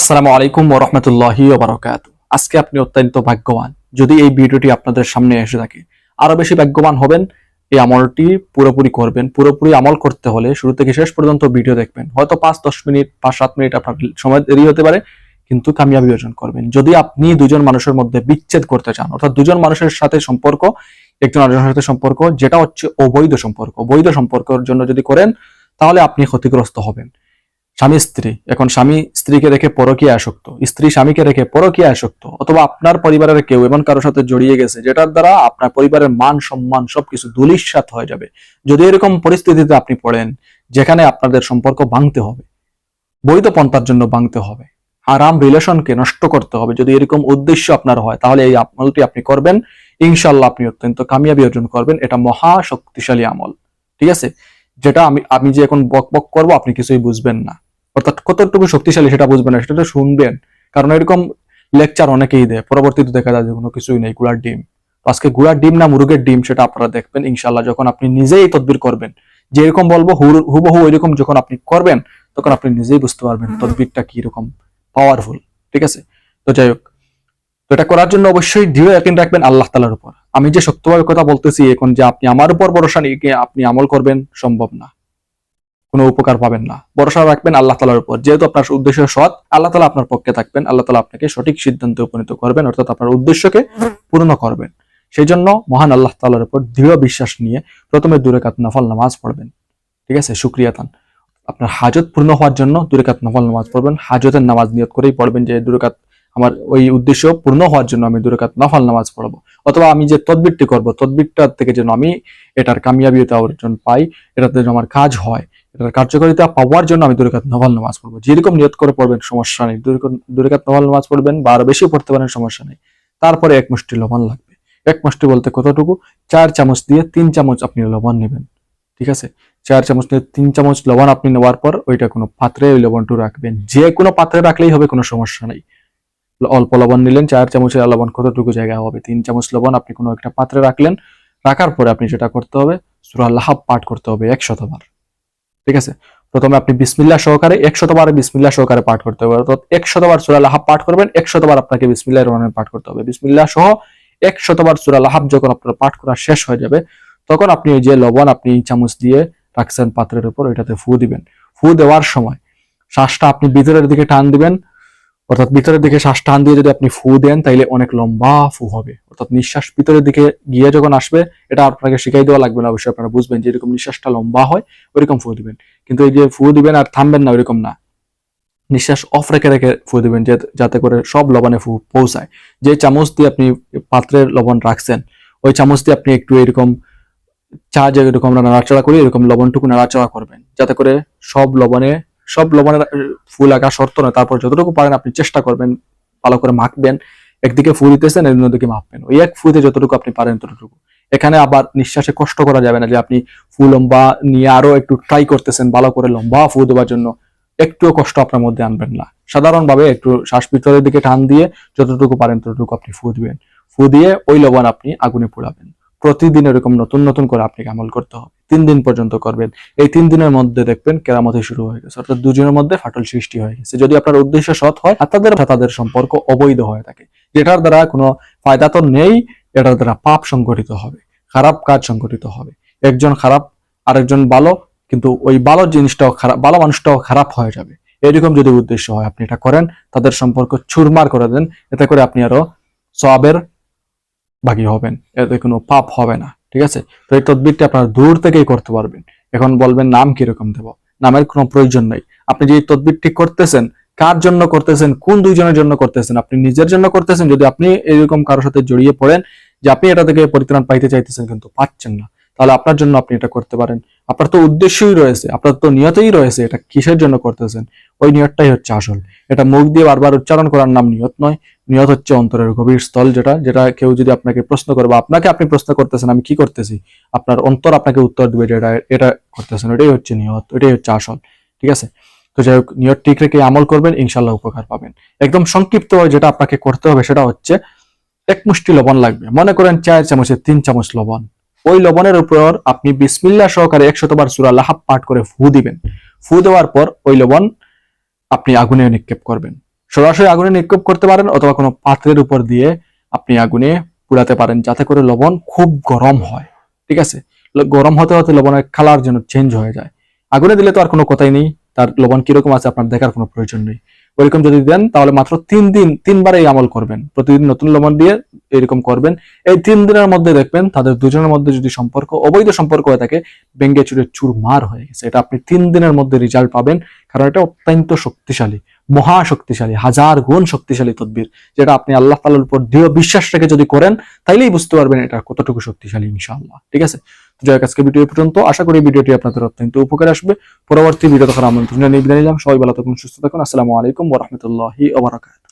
আসসালামু আলাইকুম ওরহমতুল্লাহি ওবরাকাত আজকে আপনি অত্যন্ত ভাগ্যবান। যদি এই ভিডিওটি আপনাদের সামনে এসে থাকে, আরও বেশি ভাগ্যবান হবেন, এই আমলটি পুরোপুরি করবেন। পুরোপুরি আমল করতে হলে শুরু থেকে শেষ পর্যন্ত ভিডিও দেখবেন। হয়তো পাঁচ, দশ মিনিট, পাঁচ, সাত মিনিট আপনার সময় দেরি হতে পারে, কিন্তু কামিয়াবি অর্জন করবেন। যদি আপনি দুজন মানুষের মধ্যে বিচ্ছেদ করতে চান, অর্থাৎ দুজন মানুষের সাথে সম্পর্ক, একজন আরেকজনের সাথে সম্পর্ক, যেটা হচ্ছে অবৈধ সম্পর্ক। বৈধ সম্পর্কের জন্য যদি করেন, তাহলে আপনি ক্ষতিগ্রস্ত হবেন। স্বামী স্ত্রী। এখন স্বামী স্ত্রীকে রেখে পরকীয়া আসক্ত। স্ত্রী স্বামীকে রেখে পরকীয়া আসক্ত। অথবা আপনার পরিবারের কেউ এমন কারোর সাথে জড়িয়ে গেছে, যেটার দ্বারা আপনার পরিবারের মান সম্মান সবকিছু দুলিশ্বাত হয়ে যাবে। যদি এরকম পরিস্থিতিতে আপনি পড়েন, যেখানে আপনাদের সম্পর্ক ভাঙতে হবে, বৈধ পন্থার জন্য ভাঙতে হবে আরাম রিলেশনকে নষ্ট করতে হবে, যদি এরকম উদ্দেশ্য আপনার হয়, তাহলে এই আমলটি আপনি করবেন। ইনশাল্লাহ আপনি অত্যন্ত কামিয়াবি অর্জন করবেন। এটা মহা শক্তিশালী আমল। ঠিক আছে? যেটা আমি আমি যে এখন বক বক করব, আপনি কিছুই বুঝবেন না। অর্থাৎ কতটুকু শক্তিশালী সেটা বুঝবেন না সেটা শুনবেন। কারণ এরকম লেকচার অনেকেই দেয় পরবর্তীতে দেখা যায় যে কোনো কিছুই নেই গুড়ার ডিম। আজকে গুড়ার ডিম না মুরগের ডিম সেটা আপনারা দেখবেন ইনশাল্লাহ যখন আপনি নিজেই তদবির করবেন। যে এরকম বলব হুবহু এরকম যখন আপনি করবেন তখন আপনি নিজেই বুঝতে পারবেন তদবিরটা কি রকম পাওয়ারফুল ঠিক আছে? তো যাই হোক তো এটা করার জন্য অবশ্যই দৃঢ় একদিন রাখবেন আল্লাহ তালার উপর। আমি যে শক্তভাবে কথা বলতেছি এখন যে আপনি আমার উপর ভরসা নিয়ে আপনি আমল করবেন সম্ভব না। কোনো উপকার পাবেন না। ভরসা রাখবেন আল্লাহ তালার উপর। যেহেতু আপনার উদ্দেশ্য সৎ, আল্লাহ তালা আপনার পক্ষে থাকবেন, আল্লাহ তালা আপনাকে সঠিক সিদ্ধান্তে উপনীত করবেন, অর্থাৎ আপনার উদ্দেশ্যকে পূর্ণ করবেন। সেই জন্য মহান আল্লাহ তালার উপর দৃঢ় বিশ্বাস নিয়ে প্রথমে দুরেকাত নফল নামাজ পড়বেন। ঠিক আছে? সুক্রিয়া তান আপনার হাজত পূর্ণ হওয়ার জন্য দুরেকাত নফল নামাজ পড়বেন। হাজতের নামাজ নিয়ত করেই পড়বেন যে দুরেকাত আমার ওই উদ্দেশ্য পূর্ণ হওয়ার জন্য আমি দুরেকাত নফল নামাজ পড়ব। অথবা আমি যে তদবিরটি করব তদবিরটা থেকে যেন আমি এটার কামিয়াবিতা অর্জন পাই, এটাতে যেন আমার কাজ হয় এটার কার্যকারিতা পাওয়ার জন্য আমি দুরেকাত নফল নামাজ পড়ব। যেরকম নিয়ত করে পড়বেন, সমস্যা নেই। দুরেকাত- নফল নামাজ পড়বেন বা আরও বেশি পড়তে পারেন, সমস্যা নেই। তারপরে এক মুষ্টি লবণ লাগবে। এক মুষ্টি বলতে কতটুকু? চার চামচ দিয়ে তিন চামচ আপনি লবণ নেবেন। ঠিক আছে? চার চামচ নিয়ে তিন চামচ লবণ আপনি নেওয়ার পর ওইটা কোনো পাত্রে ওই লবণটু রাখবেন। যে কোনো পাত্রে রাখলেই হবে, কোনো সমস্যা নেই। অল্প লবণ নিলেন, চার চামচের লবণ কতটুকু জায়গা হবে? তিন চামচ লবণ আপনি কোনো একটা পাত্রে রাখলেন। রাখার পরে আপনি যেটা করতে হবে, সুরা পাঠ করতে হবে একশতবার। ঠিক আছে? প্রথমে আপনি বিসমিল্লা সহকারে একশতবার বিসমিল্লা সহকারে পাঠ করতে হবে। অর্থাৎ একশতবার সুরা লাহাব পাঠ করবেন, একশতবার আপনাকে বিসমিল্লা রহমান পাঠ করতে হবে। বিসমিল্লা সহ একশতবার সুরা লাহাব যখন আপনার পাঠ করা শেষ হয়ে যাবে, তখন আপনি ওই যে লবণ আপনি চামচ দিয়ে রাখছেন পাত্রের উপর, ওইটাতে ফু দিবেন। ফু দেওয়ার সময় শ্বাসটা আপনি ভিতরের দিকে টান দিবেন অর্থাৎ ভিতরের দিকে শ্বাস টান দিয়ে যদি আপনি ফু দেন, তাইলে অনেক লম্বা ফু হবে। অর্থাৎ নিঃশ্বাস ভিতরের দিকে গিয়ে যখন আসবে, এটা আপনাকে শিখাই দেওয়া লাগবে না, অবশ্যই আপনারা বুঝবেন যে এরকম নিঃশ্বাসটা লম্বা হয়, ওইরকম ফু দিবেন। কিন্তু এই যে ফু দিবেন আর থামবেন না, ওইরকম না। নিঃশ্বাস অফ রেখে রেখে ফু দিবেন যাতে করে সব লবণে ফু পৌঁছায়। যে চামচ দিয়ে আপনি পাত্রের লবণ রাখছেন, ওই চামচ দিয়ে আপনি একটু এরকম চা যে এরকম আমরা নাড়াচাড়া করি, এরকম লবণটুকু নাড়াচাড়া করবেন। যাতে করে সব লবণে সব লবণের ফুল লাগা শর্ত নয়। তারপর যতটুকু পারেন আপনি চেষ্টা করবেন, ভালো করে মাখবেন। একদিকে ফু দিতেছেন, অন্যদিকে মাখবেন। ওই এক ফুতে যতটুকু আপনি পারেন ততটুকু। এখানে আবার নিঃশ্বাসে কষ্ট করা যাবে না যে আপনি ফু লম্বা নিয়ে আরও একটু ট্রাই করতেছেন, ভালো করে লম্বা ফু দেওয়ার জন্য। একটুও কষ্ট আপনার মধ্যে আনবেন না। সাধারণভাবে একটু শ্বাস ভিতরের দিকে টান দিয়ে যতটুকু পারেন ততটুকু আপনি ফু দিবেন। ফু দিয়ে ওই লবণ আপনি আগুনে পোড়াবেন। প্রতিদিন এরকম নতুন নতুন করে আপনাকে আমল করতে হবে। তিন দিন পর্যন্ত করবেন। এই তিন দিনের মধ্যে দেখবেন কেরামতি শুরু হয়ে গেছে, অর্থাৎ দুজনের মধ্যে ফাটল সৃষ্টি হয়ে গেছে। যদি আপনার উদ্দেশ্য সৎ হয়, আর তাদের তাদের সম্পর্ক অবৈধ হয়ে থাকে। যেটার দ্বারা কোনো ফায়দা তো নেই, এটার দ্বারা পাপ সংগঠিত হবে, খারাপ কাজ সংগঠিত হবে। একজন খারাপ, আরেকজন ভালো, কিন্তু ওই ভালো জিনিসটাও খারাপ, ভালো মানুষটাও খারাপ হয়ে যাবে। এরকম যদি উদ্দেশ্য হয়, আপনি এটা করেন, তাদের সম্পর্ক চুরমার করে দেন। এতে করে আপনি আরও সবের ভাগী হবেন, এতে কোনো পাপ হবে না, ঠিক আছে? তো এই তদবিরটা আপনারা দূর থেকেই করতে পারবেন। এখন বলবেন, নাম কীরকম দেব? নামের কোনো প্রয়োজন নেই। আপনি যে তদবিরটি করতেছেন, কার জন্য করতেছেন, কোন দুইজনের জন্য করতেছেন, আপনি নিজের জন্য করতেছেন, যদি আপনি এরকম কারোর সাথে জড়িয়ে পড়েন যে আপনি এটা থেকে পরিত্রাণ পাইতে চাইতেছেন, কিন্তু পাচ্ছেন না। তাহলে আপনার জন্য আপনি এটা করতে পারেন। আপনার তো উদ্দেশ্যই রয়েছে, আপনার তো নিয়তই রয়েছে এটা কিসের জন্য করতেছেন? ওই নিয়তটাই হচ্ছে আসল। এটা মুখ দিয়ে বারবার উচ্চারণ করার নাম নিয়ত নয়, নিয়ত হচ্ছে অন্তরের গভীর স্থল যেটা যেটা কেউ যদি আপনাকে প্রশ্ন করে বা আপনাকে আপনি প্রশ্ন করতেছেন, আমি কি করতেছি? আপনার অন্তর আপনাকে উত্তর দেবে যে এটা করতেছেন এটাই হচ্ছে নিয়ত এটাই হচ্ছে আসল, ঠিক আছে? তো যাই হোক, নিয়ত ঠিক রেখে আমল করবেন ইনশাল্লাহ উপকার পাবেন। একদম সংক্ষিপ্ত যেটা আপনাকে করতে হবে সেটা হচ্ছে এক মুষ্টি লবণ লাগবে। মনে করেন চার চামচের তিন চামচ লবণ। ওই লবণের উপর আপনি বিসমিল্লাহ সহকারে একশতবার সুরা লাহাব পাঠ করে ফু দিবেন। ফু দেওয়ার পর ওই লবণ আপনি আগুনে নিক্ষেপ করবেন। সরাসরি আগুনে নিক্ষেপ করতে পারেন অথবা কোনো পাত্রের উপর দিয়ে আপনি আগুনে পুড়াতে পারেন, যাতে করে লবণ খুব গরম হয়। ঠিক আছে? গরম হতে হতে লবণের কালার যেন চেঞ্জ হয়ে যায়। আগুনে দিলে তো আর কোনো কথাই নেই, তার লবণ কীরকম আছে আপনার দেখার কোনো প্রয়োজন নেই। ওইরকম যদি দেন, তাহলে মাত্র তিন দিন তিনবার এই আমল করবেন। প্রতিদিন নতুন লবণ দিয়ে এরকম করবেন। এই তিন দিনের মধ্যে দেখবেন, তাদের দুজনের মধ্যে যদি সম্পর্ক, অবৈধ সম্পর্ক হয়ে থাকে ভেঙ্গে চুরে চুরমার হয়ে গেছে। এটা আপনি তিন দিনের মধ্যে রেজাল্ট পাবেন, কারণ এটা অত্যন্ত শক্তিশালী, মহা শক্তিশালী, হাজার গুণ শক্তিশালী তদ্বির, যেটা আপনি আল্লাহ তালার উপর দৃঢ় বিশ্বাস রেখে যদি করেন, তাইলেই বুঝতে পারবেন এটা কতটুকু শক্তিশালী ইনশাআল্লাহ। ঠিক আছে? যাই আজকে ভিডিও পর্যন্ত। আশা করি ভিডিওটি আপনাদের অত্যন্ত উপকারে আসবে। পরবর্তী ভিডিও দেখার আমন্ত্রণ জানিয়ে বিদায় নিলাম। সবাই ভালো থাকুন, সুস্থ থাকুন। আসসালামু আলাইকুম ওরহমতুল্লাহি ওবরাকাত